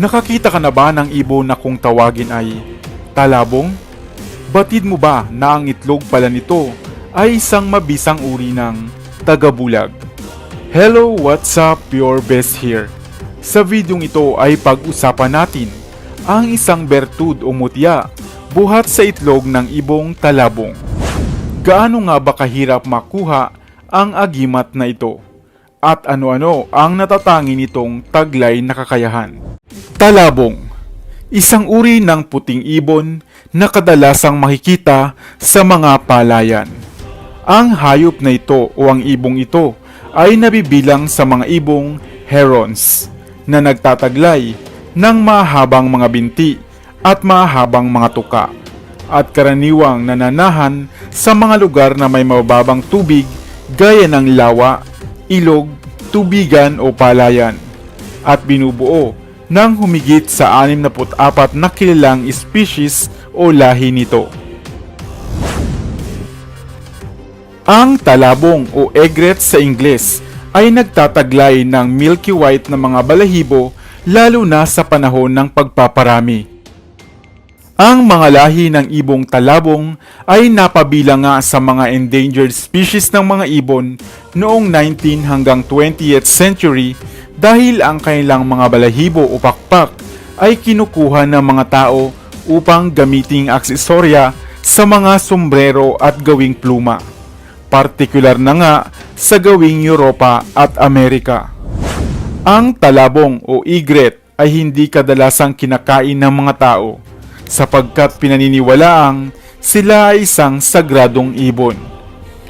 Nakakita ka na ba ng ibon na kung tawagin ay talabong? Batid mo ba na ang itlog pala nito ay isang mabisang uri ng tagabulag? Hello, what's up? Your best here. Sa videong ito ay pag-usapan natin ang isang bertud o mutya buhat sa itlog ng ibong talabong. Gaano nga ba kahirap makuha ang agimat na ito? At ano-ano ang natatangi nitong taglay na kakayahan? Talabong Isang uri ng puting ibon na kadalasang makikita sa mga palayan. Ang hayop na ito o ang ibong ito ay nabibilang sa mga ibong herons na nagtataglay ng mahabang mga binti at mahabang mga tuka at karaniwang nananahan sa mga lugar na may mababang tubig gaya ng lawa, ilog, tubigan o palayan at binubuo ng humigit sa 64 na kilalang species o lahi nito. Ang talabong o egret sa Ingles ay nagtataglay ng milky white na mga balahibo lalo na sa panahon ng pagpaparami. Ang mga lahi ng ibong talabong ay napabilang nga sa mga endangered species ng mga ibon noong 19 hanggang 20th century dahil ang kanilang mga balahibo o pakpak ay kinukuha ng mga tao upang gamiting aksesorya sa mga sombrero at gawing pluma. Partikular na nga sa gawing Europa at Amerika. Ang talabong o igret ay hindi kadalasang kinakain ng mga tao sapagkat pinaniniwalaang sila ay isang sagradong ibon.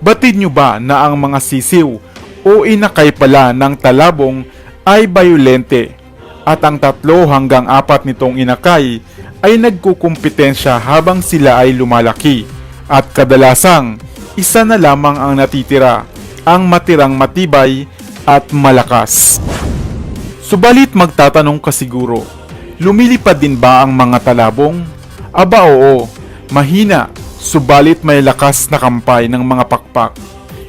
Batid nyo ba na ang mga sisiw o inakay pala ng talabong ay bayolente at ang tatlo hanggang apat nitong inakay ay nagkukumpetensya habang sila ay lumalaki at kadalasang isa na lamang ang natitira, ang matirang matibay at malakas. Subalit magtatanong ka siguro, lumilipad din ba ang mga talabong? Aba oo, mahina, subalit may lakas na kampay ng mga pakpak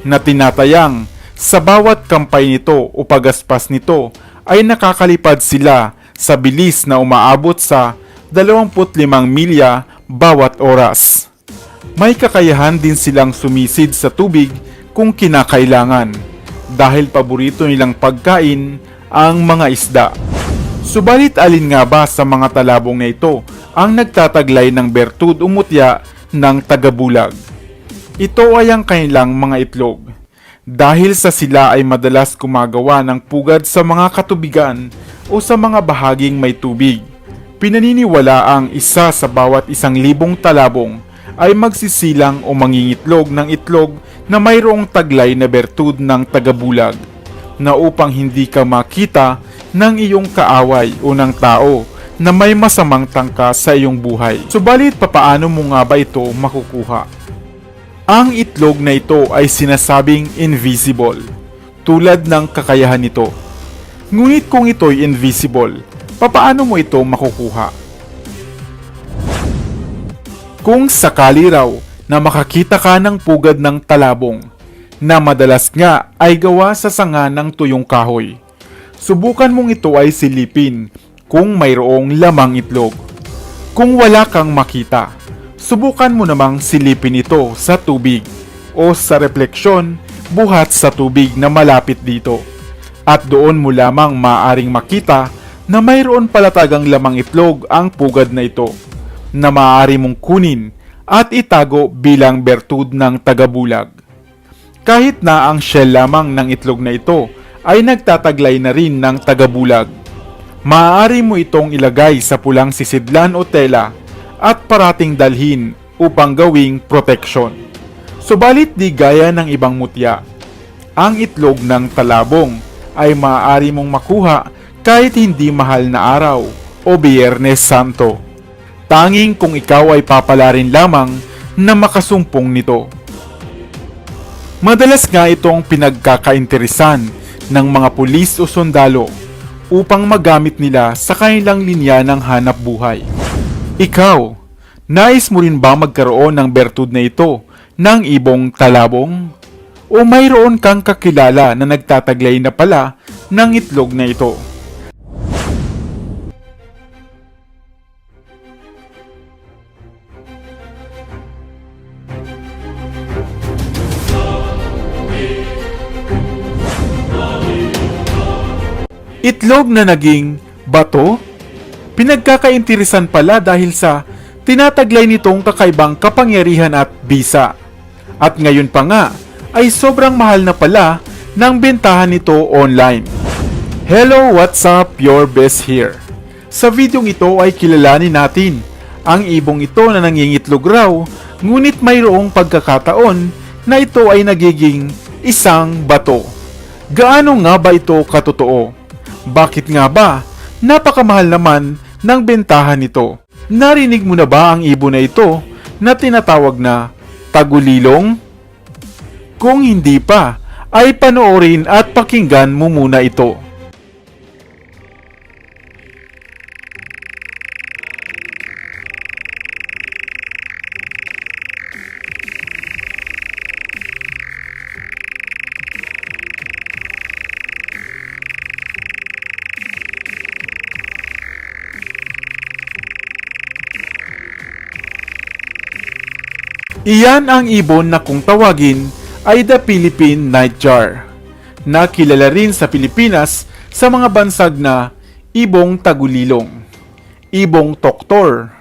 na tinatayang sa bawat kampay nito o pagaspas nito ay nakakalipad sila sa bilis na umaabot sa 25 milya bawat oras. May kakayahan din silang sumisid sa tubig kung kinakailangan dahil paborito nilang pagkain ang mga isda. Subalit alin nga ba sa mga talabong na ito ang nagtataglay ng bertud o mutya ng tagabulag? Ito ay ang kanilang mga itlog. Dahil sa sila ay madalas kumagawa ng pugad sa mga katubigan o sa mga bahaging may tubig. Pinaniniwala ang isa sa bawat isang libong talabong ay magsisilang o mangingitlog ng itlog na mayroong taglay na bertud ng tagabulag na upang hindi ka makita ng iyong kaaway o ng tao na may masamang tangka sa iyong buhay. Subalit papaano mo nga ba ito makukuha? Ang itlog na ito ay sinasabing invisible, tulad ng kakayahan nito. Ngunit kung ito'y invisible, papaano mo ito makukuha? Kung sakali raw na makakita ka ng pugad ng talabong, na madalas nga ay gawa sa sanga ng tuyong kahoy, subukan mong ito ay silipin kung mayroong lamang itlog. Kung wala kang makita, subukan mo namang silipin ito sa tubig o sa refleksyon buhat sa tubig na malapit dito. At doon mo lamang maaring makita na mayroon pala tagang lamang itlog ang pugad na ito na maaari mong kunin at itago bilang bertud ng tagabulag. Kahit na ang shell lamang ng itlog na ito ay nagtataglay na rin ng tagabulag. Maaari mo itong ilagay sa pulang sisidlan o tela at parating dalhin upang gawing proteksyon. Subalit di gaya ng ibang mutya, ang itlog ng talabong ay maaari mong makuha kahit hindi mahal na araw o Biyernes Santo. Tanging kung ikaw ay papalarin lamang na makasumpong nito. Madalas nga itong pinagkakainteresan ng mga pulis o sundalo upang magamit nila sa kanilang linya ng hanap buhay. Ikaw, nais mo rin ba magkaroon ng bertud na ito ng ibong talabong? O mayroon kang kakilala na nagtataglay na pala ng itlog na ito? Itlog na naging bato Pinagkakainteresan pala dahil sa tinataglay nitong kakaibang kapangyarihan at bisa. At ngayon pa nga ay sobrang mahal na pala ng bentahan nito online. Hello, what's up? Your best here. Sa videong ito ay kilalanin natin ang ibong ito na nangingitlog raw ngunit mayroong pagkakataon na ito ay nagiging isang bato. Gaano nga ba ito katotoo? Bakit nga ba napakamahal naman ng bentahan nito? Narinig mo na ba ang ibon na ito na tinatawag na tagulilong? Kung hindi pa, ay panoorin at pakinggan mo muna ito. Iyan ang ibon na kung tawagin ay the Philippine Nightjar, na kilala rin sa Pilipinas sa mga bansag na ibong tagulilong, ibong toktor,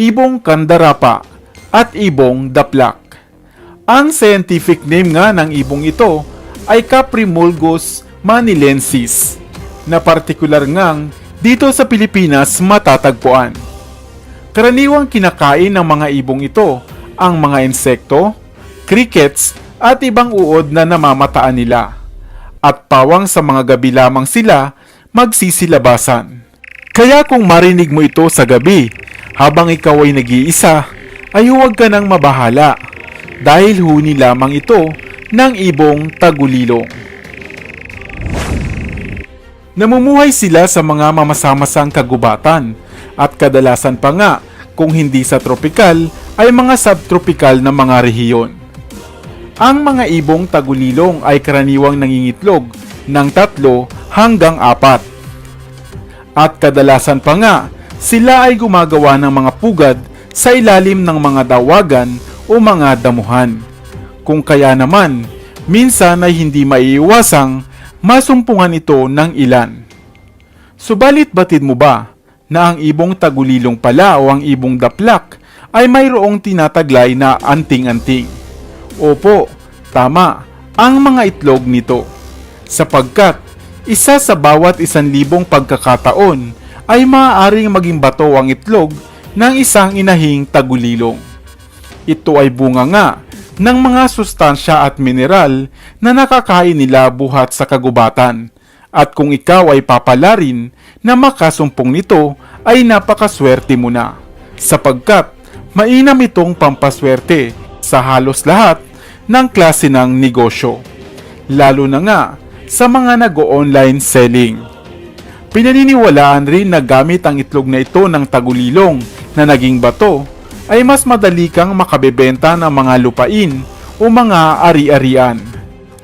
ibong kandarapa, at ibong daplak. Ang scientific name nga ng ibong ito ay Caprimulgus manilensis, na partikular ngang dito sa Pilipinas matatagpuan. Karaniwang kinakain ng mga ibong ito ang mga insekto, crickets at ibang uod na namamataan nila. At pawang sa mga gabi lamang sila magsisilabasan. Kaya kung marinig mo ito sa gabi habang ikaw ay nag-iisa, ay huwag ka nang mabahala dahil huni lamang ito ng ibong tagulilong. Namumuhay sila sa mga mamasamasang kagubatan at kadalasan pa nga kung hindi sa tropikal ay mga subtropical na mga rehiyon. Ang mga ibong tagulilong ay karaniwang nangingitlog ng tatlo hanggang apat. At kadalasan pa nga, sila ay gumagawa ng mga pugad sa ilalim ng mga dawagan o mga damuhan. Kung kaya naman, minsan ay hindi maiiwasang masumpungan ito ng ilan. Subalit batid mo ba na ang ibong tagulilong pala o ang ibong daplak ay mayroong tinataglay na anting-anting? Opo, tama, ang mga itlog nito. Sapagkat isa sa bawat isan libong pagkakataon ay maaaring maging bato ang itlog ng isang inahing tagulilong. Ito ay bunga nga ng mga sustansya at mineral na nakakain nila buhat sa kagubatan. At kung ikaw ay papalarin na makasumpong nito ay napakaswerte mo na. Sapagkat mainam itong pampaswerte sa halos lahat ng klase ng negosyo. Lalo na nga sa mga nag-online selling. Pinaniniwalaan rin na gamit ang itlog na ito ng tagulilong na naging bato ay mas madali kang makabebenta ng mga lupain o mga ari-arian.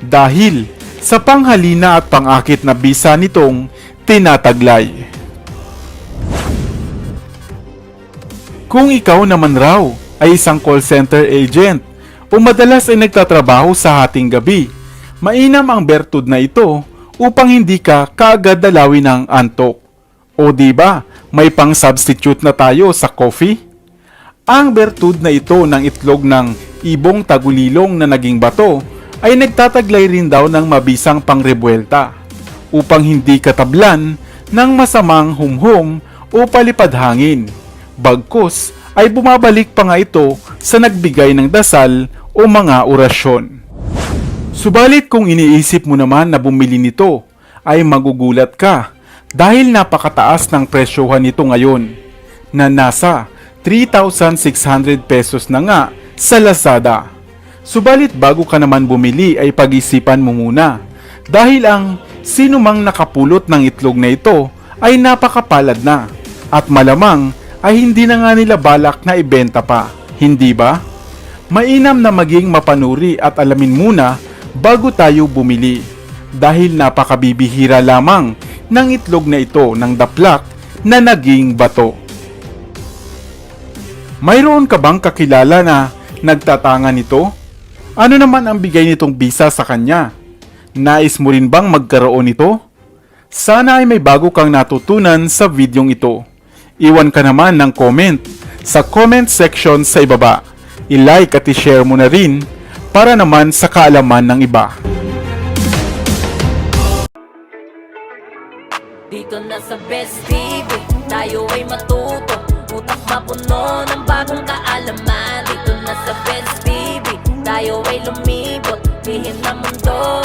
Dahil sa panghalina at pangakit na bisa nitong tinataglay. Kung ikaw naman raw ay isang call center agent o madalas ay nagtatrabaho sa hating gabi, mainam ang bertud na ito upang hindi ka kaagad dalawin ng antok. O di ba, may pang substitute na tayo sa coffee? Ang bertud na ito ng itlog ng ibong tagulilong na naging bato ay nagtataglay rin daw ng mabisang pangrebuelta upang hindi katablan ng masamang humhum o palipad hangin. Bagkus ay bumabalik pa nga ito sa nagbigay ng dasal o mga orasyon. Subalit kung iniisip mo naman na bumili nito, ay magugulat ka dahil napakataas ng presyohan nito ngayon na nasa 3,600 pesos na nga sa Lazada. Subalit bago ka naman bumili ay pag-isipan mo muna dahil ang sino mang nakapulot ng itlog na ito ay napakapalad na at malamang ay hindi na nga nila balak na ibenta pa, hindi ba? Mainam na maging mapanuri at alamin muna bago tayo bumili dahil napakabibihira lamang ng itlog na ito ng daplak na naging bato. Mayroon ka bang kakilala na nagtatanga nito? Ano naman ang bigay nitong bisa sa kanya? Nais mo rin bang magkaroon nito? Sana ay may bago kang natutunan sa videong ito. Iwan ka naman ng comment sa comment section sa ibaba. I-like at i-share mo na rin para naman sa kaalaman ng iba. Dito na sa Best TV Tayo ay matuto Utak mapuno ng bagong kaalaman Dito na sa Best TV Tayo ay lumibot Lihim na mundo